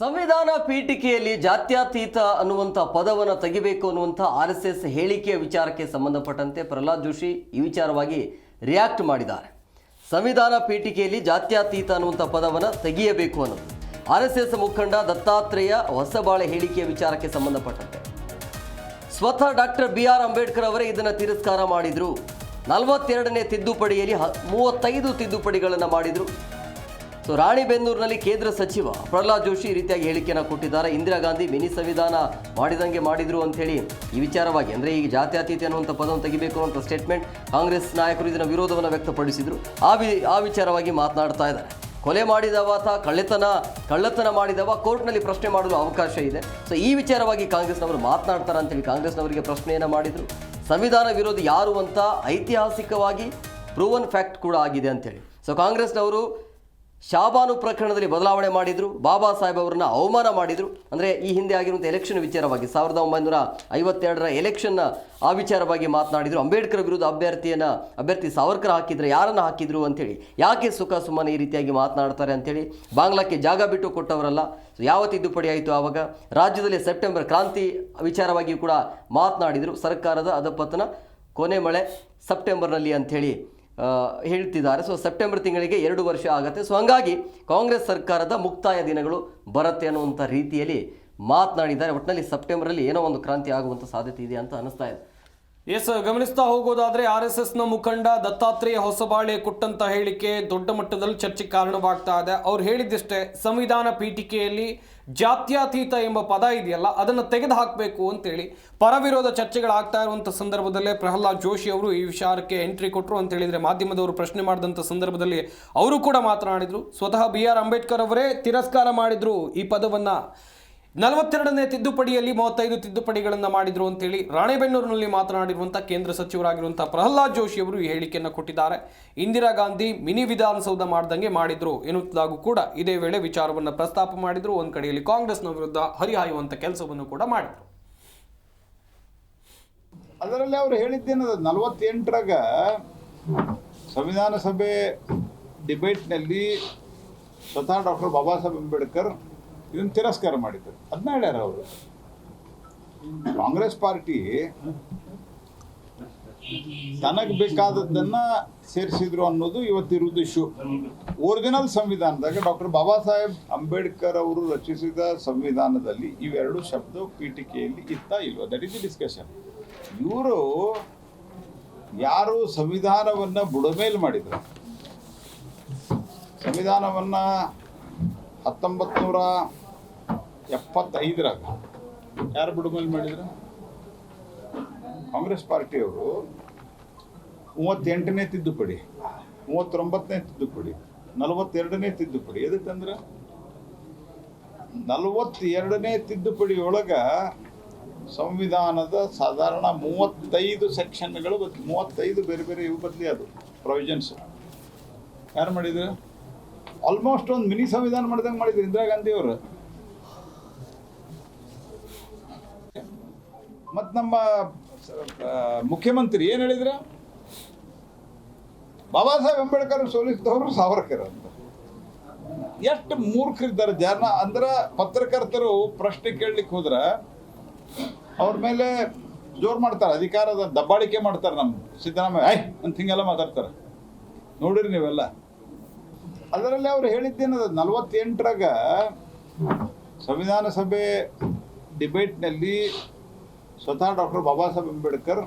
ಸಂವಿಧಾನ ಪೀಠಿಕೆಯಲ್ಲಿ ಜಾತ್ಯತೀತ ಅನ್ನುವಂಥ ಪದವನ್ನು ತೆಗಿಬೇಕು ಅನ್ನುವಂಥ ಆರ್ ಎಸ್ ಎಸ್ ಹೇಳಿಕೆಯ ವಿಚಾರಕ್ಕೆ ಸಂಬಂಧಪಟ್ಟಂತೆ ಪ್ರಹ್ಲಾದ್ ಜೋಶಿ ಈ ವಿಚಾರವಾಗಿ ರಿಯಾಕ್ಟ್ ಮಾಡಿದ್ದಾರೆ. ಸಂವಿಧಾನ ಪೀಠಿಕೆಯಲ್ಲಿ ಜಾತ್ಯತೀತ ಅನ್ನುವಂಥ ಪದವನ್ನು ತೆಗೆಯಬೇಕು ಅನ್ನೋದು. ಆರ್ ಎಸ್ ಎಸ್ ಮುಖಂಡ ದತ್ತಾತ್ರೇಯ ಹೊಸಬಾಳೆ ಹೇಳಿಕೆಯ ವಿಚಾರಕ್ಕೆ ಸಂಬಂಧಪಟ್ಟಂತೆ. ಸ್ವತಃ ಡಾಕ್ಟರ್ ಬಿ ಆರ್ ಅಂಬೇಡ್ಕರ್ ಅವರೇ ಇದನ್ನು ತಿರಸ್ಕಾರ ಮಾಡಿದರು. ನಲವತ್ತೆರಡನೇ ತಿದ್ದುಪಡಿಯಲ್ಲಿ ಹ ಮೂವತ್ತೈದು ತಿದ್ದುಪಡಿಗಳನ್ನು ಮಾಡಿದರು. ಸೊ, ರಾಣಿಬೆನ್ನೂರಿನಲ್ಲಿ ಕೇಂದ್ರ ಸಚಿವ ಪ್ರಹ್ಲಾದ್ ಜೋಶಿ ಈ ರೀತಿಯಾಗಿ ಹೇಳಿಕೆಯನ್ನು ಕೊಟ್ಟಿದ್ದಾರೆ. ಇಂದಿರಾ ಗಾಂಧಿ ಮಿನಿ ಸಂವಿಧಾನ ಮಾಡಿದಂಗೆ ಮಾಡಿದ್ರು ಅಂತೇಳಿ ಈ ವಿಚಾರವಾಗಿ, ಅಂದರೆ ಈಗ ಜಾತ್ಯತೀತಿ ಅನ್ನುವಂಥ ಪದವನ್ನು ತೆಗಿಬೇಕು ಅನ್ನುವಂಥ ಸ್ಟೇಟ್ಮೆಂಟ್ ಕಾಂಗ್ರೆಸ್ ನಾಯಕರು ಇದನ್ನು ವಿರೋಧವನ್ನು ವ್ಯಕ್ತಪಡಿಸಿದರು. ಆ ವಿ, ಆ ವಿಚಾರವಾಗಿ ಮಾತನಾಡ್ತಾ ಇದ್ದಾರೆ. ಕೊಲೆ ಮಾಡಿದವ ಅಥವಾ ಕಳ್ಳೆತನ, ಕಳ್ಳತನ ಮಾಡಿದವ ಕೋರ್ಟ್ನಲ್ಲಿ ಪ್ರಶ್ನೆ ಮಾಡಲು ಅವಕಾಶ ಇದೆ. ಸೊ, ಈ ವಿಚಾರವಾಗಿ ಕಾಂಗ್ರೆಸ್ನವರು ಮಾತನಾಡ್ತಾರೆ ಅಂತೇಳಿ ಕಾಂಗ್ರೆಸ್ನವರಿಗೆ ಪ್ರಶ್ನೆಯನ್ನು ಮಾಡಿದರು. ಸಂವಿಧಾನ ವಿರೋಧಿ ಯಾರು ಅಂತ ಐತಿಹಾಸಿಕವಾಗಿ ಪ್ರೂವನ್ ಫ್ಯಾಕ್ಟ್ ಕೂಡ ಆಗಿದೆ ಅಂತೇಳಿ ಸೊ, ಕಾಂಗ್ರೆಸ್ನವರು ಶಾಬಾನು ಪ್ರಕರಣದಲ್ಲಿ ಬದಲಾವಣೆ ಮಾಡಿದರು, ಬಾಬಾ ಸಾಹೇಬ್ ಅವರನ್ನ ಅವಮಾನ ಮಾಡಿದರು. ಅಂದರೆ ಈ ಹಿಂದೆ ಆಗಿರುವಂಥ ಎಲೆಕ್ಷನ್ ವಿಚಾರವಾಗಿ, ಸಾವಿರದ ಒಂಬೈನೂರ ಐವತ್ತೆರಡರ ಎಲೆಕ್ಷನ್ನ ಆ ವಿಚಾರವಾಗಿ ಮಾತನಾಡಿದರು. ಅಂಬೇಡ್ಕರ್ ವಿರುದ್ಧ ಅಭ್ಯರ್ಥಿಯನ್ನು, ಅಭ್ಯರ್ಥಿ ಸಾವರ್ಕರ್ ಹಾಕಿದರೆ ಯಾರನ್ನು ಹಾಕಿದರು ಅಂತೇಳಿ, ಯಾಕೆ ಸುಖ ಸುಮ್ಮನೆ ಈ ರೀತಿಯಾಗಿ ಮಾತನಾಡ್ತಾರೆ ಅಂತೇಳಿ ಬಾಂಗ್ಲಾಕ್ಕೆ ಜಾಗ ಬಿಟ್ಟು ಕೊಟ್ಟವರಲ್ಲ. ಯಾವ ತಿದ್ದುಪಡಿ ಆಯಿತು ಆವಾಗ? ರಾಜ್ಯದಲ್ಲಿ ಸೆಪ್ಟೆಂಬರ್ ಕ್ರಾಂತಿ ವಿಚಾರವಾಗಿಯೂ ಕೂಡ ಮಾತನಾಡಿದರು. ಸರ್ಕಾರದ ಅಧಪತನ ಕೊನೆ ಮಳೆ ಸೆಪ್ಟೆಂಬರ್ನಲ್ಲಿ ಅಂಥೇಳಿ ಹೇಳ್ತಿದ್ದಾರೆ. ಸೊ ಸೆಪ್ಟೆಂಬರ್ ತಿಂಗಳಿಗೆ ಎರಡು ವರ್ಷ ಆಗುತ್ತೆ. ಸೊ ಹಂಗಾಗಿ ಕಾಂಗ್ರೆಸ್ ಸರ್ಕಾರದ ಮುಕ್ತಾಯ ದಿನಗಳು ಬರುತ್ತೆ ಅನ್ನುವಂಥ ರೀತಿಯಲ್ಲಿ ಮಾತನಾಡಿದ್ದಾರೆ. ಒಟ್ಟಿನಲ್ಲಿ ಸೆಪ್ಟೆಂಬರಲ್ಲಿ ಏನೋ ಒಂದು ಕ್ರಾಂತಿ ಆಗುವಂಥ ಸಾಧ್ಯತೆ ಇದೆ ಅಂತ ಅನಿಸ್ತಾ ಇದೆ. ಎಸ್, ಗಮನಿಸ್ತಾ ಹೋಗೋದಾದ್ರೆ ಆರ್ ಎಸ್ ಎಸ್ನ ಮುಖಂಡ ದತ್ತಾತ್ರೇಯ ಹೊಸಬಾಳೆ ಕೊಟ್ಟಂತ ಹೇಳಿಕೆ ದೊಡ್ಡ ಮಟ್ಟದಲ್ಲಿ ಚರ್ಚೆಗೆ ಕಾರಣವಾಗ್ತಾ ಇದೆ. ಅವ್ರು ಹೇಳಿದ್ದಿಷ್ಟೇ, ಸಂವಿಧಾನ ಪೀಠಿಕೆಯಲ್ಲಿ ಜಾತ್ಯತೀತ ಎಂಬ ಪದ ಇದೆಯಲ್ಲ, ಅದನ್ನು ತೆಗೆದು ಹಾಕಬೇಕು ಅಂತೇಳಿ ಪರವಿರೋಧ ಚರ್ಚೆಗಳಾಗ್ತಾ ಇರುವಂಥ ಸಂದರ್ಭದಲ್ಲೇ ಪ್ರಹ್ಲಾದ್ ಜೋಶಿ ಅವರು ಈ ವಿಚಾರಕ್ಕೆ ಎಂಟ್ರಿ ಕೊಟ್ಟರು ಅಂತ ಹೇಳಿದರೆ ಮಾಧ್ಯಮದವರು ಪ್ರಶ್ನೆ ಮಾಡಿದಂಥ ಸಂದರ್ಭದಲ್ಲಿ ಅವರು ಕೂಡ ಮಾತನಾಡಿದರು. ಸ್ವತಃ ಬಿ ಆರ್ ಅಂಬೇಡ್ಕರ್ ಅವರೇ ತಿರಸ್ಕಾರ ಮಾಡಿದರು ಈ ಪದವನ್ನ. ನಲವತ್ತೆರಡನೇ ತಿದ್ದುಪಡಿಯಲ್ಲಿ ಮೂವತ್ತೈದು ತಿದ್ದುಪಡಿಗಳನ್ನು ಮಾಡಿದ್ರು ಅಂತೇಳಿ ರಾಣೆಬೆನ್ನೂರಿನಲ್ಲಿ ಮಾತನಾಡಿರುವಂಥ ಕೇಂದ್ರ ಸಚಿವರಾಗಿರುವಂಥ ಪ್ರಹ್ಲಾದ್ ಜೋಶಿ ಅವರು ಈ ಹೇಳಿಕೆಯನ್ನು ಕೊಟ್ಟಿದ್ದಾರೆ. ಇಂದಿರಾ ಗಾಂಧಿ ಮಿನಿ ವಿಧಾನಸೌಧ ಮಾಡ್ದಂಗೆ ಮಾಡಿದ್ರು ಎನ್ನುವುದಾಗೂ ಕೂಡ ಇದೇ ವೇಳೆ ವಿಚಾರವನ್ನು ಪ್ರಸ್ತಾಪ ಮಾಡಿದ್ರು. ಒಂದು ಕಡೆಯಲ್ಲಿ ಕಾಂಗ್ರೆಸ್ನ ವಿರುದ್ಧ ಹರಿಹಾಯುವಂಥ ಕೆಲಸವನ್ನು ಕೂಡ ಮಾಡಿದ್ರು. ಅದರಲ್ಲಿ ಅವರು ಹೇಳಿದ್ದೇನದ ನಲವತ್ತೆಂಟರಾಗ ಸಂವಿಧಾನ ಸಭೆ ಡಿಬೇಟ್ನಲ್ಲಿ ಸ್ವತಃ ಡಾಕ್ಟರ್ ಬಾಬಾ ಸಾಹೇಬ್ ಅಂಬೇಡ್ಕರ್ ಇದನ್ನು ತಿರಸ್ಕಾರ ಮಾಡಿದ್ರು ಅದನ್ನ ಹೇಳ್ಯಾರ ಅವರು. ಕಾಂಗ್ರೆಸ್ ಪಾರ್ಟಿ ತನಗೆ ಬೇಕಾದದ್ದನ್ನ ಸೇರಿಸಿದ್ರು ಅನ್ನೋದು ಇವತ್ತಿರುವುದು ಇಶ್ಯೂ. ಒರಿಜಿನಲ್ ಸಂವಿಧಾನದಾಗ ಡಾಕ್ಟರ್ ಬಾಬಾ ಸಾಹೇಬ್ ಅಂಬೇಡ್ಕರ್ ಅವರು ರಚಿಸಿದ ಸಂವಿಧಾನದಲ್ಲಿ ಇವೆರಡು ಶಬ್ದ ಪೀಠಿಕೆಯಲ್ಲಿ ಇತ್ತ ಇಲ್ವ? ದಟ್ ಇಸ್ ದಿ ಡಿಸ್ಕಷನ್ ಇವರು ಯಾರು ಸಂವಿಧಾನವನ್ನ ಬುಡಮೇಲ್ ಮಾಡಿದ್ರು? ಸಂವಿಧಾನವನ್ನ ಹತ್ತೊಂಬತ್ತು ನೂರ ಎಪ್ಪತ್ತೈದರಾಗ ಯಾರು ಬಿಡುಗಲ್ ಮಾಡಿದ್ರು? ಕಾಂಗ್ರೆಸ್ ಪಾರ್ಟಿಯವರು ಮೂವತ್ತೆಂಟನೇ ತಿದ್ದುಪಡಿ, ಮೂವತ್ತೊಂಬತ್ತನೇ ತಿದ್ದುಪಡಿ, ನಲವತ್ತೆರಡನೇ ತಿದ್ದುಪಡಿ ಎದಕ್ಕಂದ್ರೆ ನಲವತ್ತೆರಡನೇ ತಿದ್ದುಪಡಿ ಒಳಗ ಸಂವಿಧಾನದ ಸಾಧಾರಣ ಮೂವತ್ತೈದು ಸೆಕ್ಷನ್ಗಳು ಮೂವತ್ತೈದು ಬೇರೆ ಬೇರೆ ಇವು ಬದಲಿ ಅದು ಪ್ರೊವಿಜನ್ಸ್ ಯಾರು ಮಾಡಿದ್ರು? ಆಲ್ಮೋಸ್ಟ್ ಒಂದು ಮಿನಿ ಸಂವಿಧಾನ ಮಾಡಿದಂಗೆ ಮಾಡಿದ್ರು ಇಂದಿರಾ ಗಾಂಧಿ ಅವರು ಮತ್ತು ನಮ್ಮ ಮುಖ್ಯಮಂತ್ರಿ ಏನು ಹೇಳಿದ್ರ? ಬಾಬಾ ಸಾಹೇಬ್ ಅಂಬೇಡ್ಕರ್ ಸೋಲಿಸಿದವರು ಸಾವರ್ಕರ್ ಅಂತ. ಎಷ್ಟು ಮೂರ್ಖರಿದ್ದಾರೆ ಜನ. ಅಂದ್ರೆ ಪತ್ರಕರ್ತರು ಪ್ರಶ್ನೆ ಕೇಳಲಿಕ್ಕೆ ಹೋದ್ರೆ ಅವ್ರ ಮೇಲೆ ಜೋರು ಮಾಡ್ತಾರೆ, ಅಧಿಕಾರದ ದಬ್ಬಾಳಿಕೆ ಮಾಡ್ತಾರೆ ನಮ್ಮ ಸಿದ್ದರಾಮಯ್ಯ. ಐ ಅಂತ ಹಿಂಗೆಲ್ಲ ಮಾತಾಡ್ತಾರೆ. ನೋಡಿರಿ ನೀವೆಲ್ಲ. ಅದರಲ್ಲಿ ಅವ್ರು ಹೇಳಿದ್ದೇನದ ನಲವತ್ತೆಂಟರಾಗ ಸಂವಿಧಾನ ಸಭೆ ಡಿಬೇಟ್ನಲ್ಲಿ ಸ್ವತಃ ಡಾಕ್ಟರ್ ಬಾಬಾ ಸಾಹೇಬ್ ಅಂಬೇಡ್ಕರ್